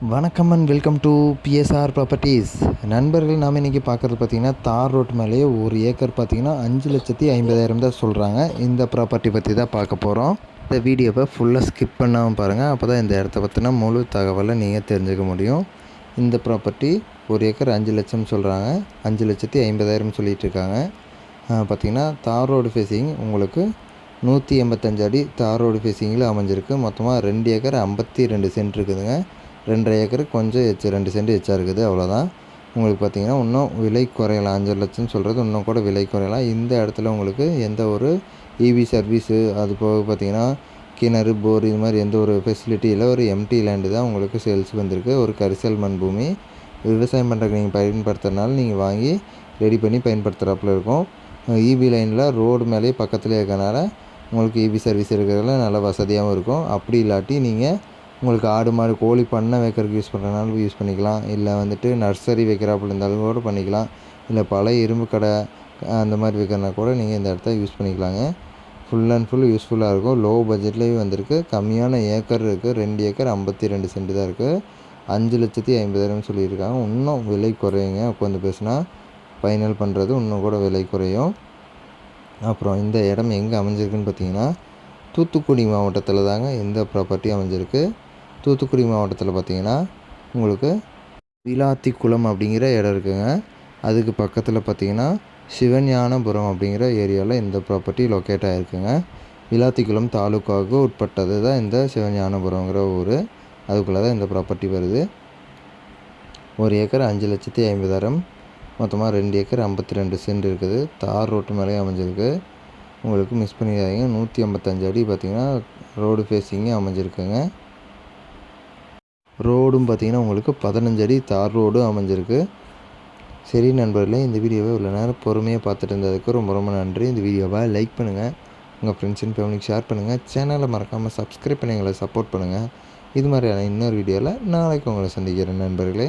வணக்கம் and welcome to BSR properties நண்பர்கள் நாம் இன்றைக்கி பார்க்குறது பார்த்திங்கன்னா தார் ரோட் மேலேயே ஒரு ஏக்கர் பார்த்திங்கன்னா அஞ்சு லட்சத்தி ஐம்பதாயிரம் தான் சொல்கிறாங்க இந்த ப்ராப்பர்ட்டி பற்றி தான் பார்க்க போகிறோம் இந்த வீடியோவை ஃபுல்லாக ஸ்கிப் பண்ணாமல் பாருங்கள் அப்போ தான் இந்த இடத்த பற்றின முழு தகவலை நீங்கள் தெரிஞ்சுக்க முடியும். இந்த ப்ராப்பர்ட்டி ஒரு ஏக்கர் அஞ்சு லட்சம் சொல்கிறாங்க அஞ்சு லட்சத்தி ஐம்பதாயிரம் சொல்லிகிட்டு இருக்காங்க. பார்த்திங்கன்னா தார் ரோடு ஃபேஸிங் உங்களுக்கு நூற்றி எண்பத்தஞ்சு அடி தார் ரோடு ஃபேஸிங்கில் அமைஞ்சிருக்கு. மொத்தமாக ரெண்டு ஏக்கர் ஐம்பத்தி ரெண்டு சென்ட் இருக்குதுங்க. ரெண்டரை ஏக்கர் கொஞ்சம் எச்சு ரெண்டு சென்ட் எச்சா இருக்குது அவ்வளோதான் உங்களுக்கு பார்த்தீங்கன்னா இன்னும் விலை குறையலாம். அஞ்சு லட்சம் சொல்கிறது இன்னும் கூட விலை குறையலாம். இந்த இடத்துல உங்களுக்கு எந்த ஒரு இவி சர்வீஸு அது போக பார்த்தீங்கன்னா கிணறு போர் இது மாதிரி எந்த ஒரு ஃபெசிலிட்டி இல்லை ஒரு எம்டி லேண்டு தான் உங்களுக்கு சேல்ஸ் வந்திருக்கு. ஒரு கரிசல் மண் பூமி. விவசாயம் பண்ணுறதுக்கு நீங்கள் பயன்படுத்துறதுனால நீங்கள் வாங்கி ரெடி பண்ணி பயன்படுத்துகிறாப்புல இருக்கும். இபி லைனில் ரோடு மேலேயே பக்கத்துலேயே இருக்கிறனால உங்களுக்கு இபி சர்வீஸ் இருக்கிறதுல நல்ல வசதியாகவும் இருக்கும். அப்படி இல்லாட்டி நீங்கள் உங்களுக்கு ஆடு மாடு கோழி பண்ணை வைக்கிறதுக்கு யூஸ் பண்ணுறதுனாலும் யூஸ் பண்ணிக்கலாம். இல்லை வந்துட்டு நர்சரி வைக்கிறாப்புல இருந்தாலும் கூட பண்ணிக்கலாம். இல்லை பழைய இரும்பு கடை அந்த மாதிரி வைக்கிறனா கூட நீங்கள் இந்த இடத்த யூஸ் பண்ணிக்கலாங்க. ஃபுல் அண்ட் ஃபுல் யூஸ்ஃபுல்லாக இருக்கும். லோ பட்ஜெட்லேயும் வந்திருக்கு. கம்மியான ஏக்கர் இருக்குது ரெண்டு ஏக்கர் ஐம்பத்தி ரெண்டு சென்ட் தான் இருக்குது அஞ்சு லட்சத்தி ஐம்பதாயிரம் சொல்லியிருக்காங்க. இன்னும் விலை குறையுங்க. உட்காந்து பேசுனா ஃபைனல் பண்ணுறது இன்னும் கூட விலை குறையும். அப்புறம் இந்த இடம் எங்கே அமைஞ்சிருக்குன்னு பார்த்தீங்கன்னா தூத்துக்குடி மாவட்டத்தில் தாங்க இந்த ப்ராப்பர்ட்டி அமைஞ்சிருக்கு. தூத்துக்குடி மாவட்டத்தில் பார்த்திங்கன்னா உங்களுக்கு விளாத்திக்குளம் அப்படிங்கிற இடம் இருக்குங்க. அதுக்கு பக்கத்தில் பார்த்திங்கன்னா சிவஞானபுரம் அப்படிங்கிற ஏரியாவில் இந்த ப்ராப்பர்ட்டி லொக்கேட் ஆகிருக்குங்க விளாத்திக்குளம் தாலுக்காவுக்கு உட்பட்டது தான் இந்த சிவஞானபுரங்கிற ஊர். அதுக்குள்ளே தான் இந்த ப்ராப்பர்ட்டி வருது. ஒரு ஏக்கர் அஞ்சு லட்சத்தி ஐம்பதாயிரம். மொத்தமாக ரெண்டு ஏக்கர் ஐம்பத்தி ரெண்டு சென்ட் இருக்குது. தார் ரோட்டு மேலேயே அமைஞ்சிருக்கு. உங்களுக்கு மிஸ் பண்ணிடாதீங்க. நூற்றி ஐம்பத்தஞ்சு அடி பார்த்திங்கன்னா ரோடு ஃபேஸிங்கே அமைஞ்சிருக்குங்க. ரோடும் பார்த்திங்கன்னா உங்களுக்கு பதினஞ்சு அடி தார் ரோடும் அமைஞ்சிருக்கு. சரி நண்பர்களே இந்த வீடியோவை இவ்வளோ நேரம் பொறுமையாக பார்த்துட்டு இருந்ததுக்கு ரொம்ப ரொம்ப நன்றி. இந்த வீடியோவை லைக் பண்ணுங்கள் உங்கள் ஃப்ரெண்ட்ஸ் அண்ட் ஃபேமிலிக்கு ஷேர் பண்ணுங்கள் சேனலை மறக்காமல் சப்ஸ்கிரைப் பண்ணி எங்களை சப்போர்ட் பண்ணுங்கள் இது மாதிரியான இன்னொரு வீடியோவில் நாளைக்கு உங்களை சந்திக்கிறேன் நண்பர்களே.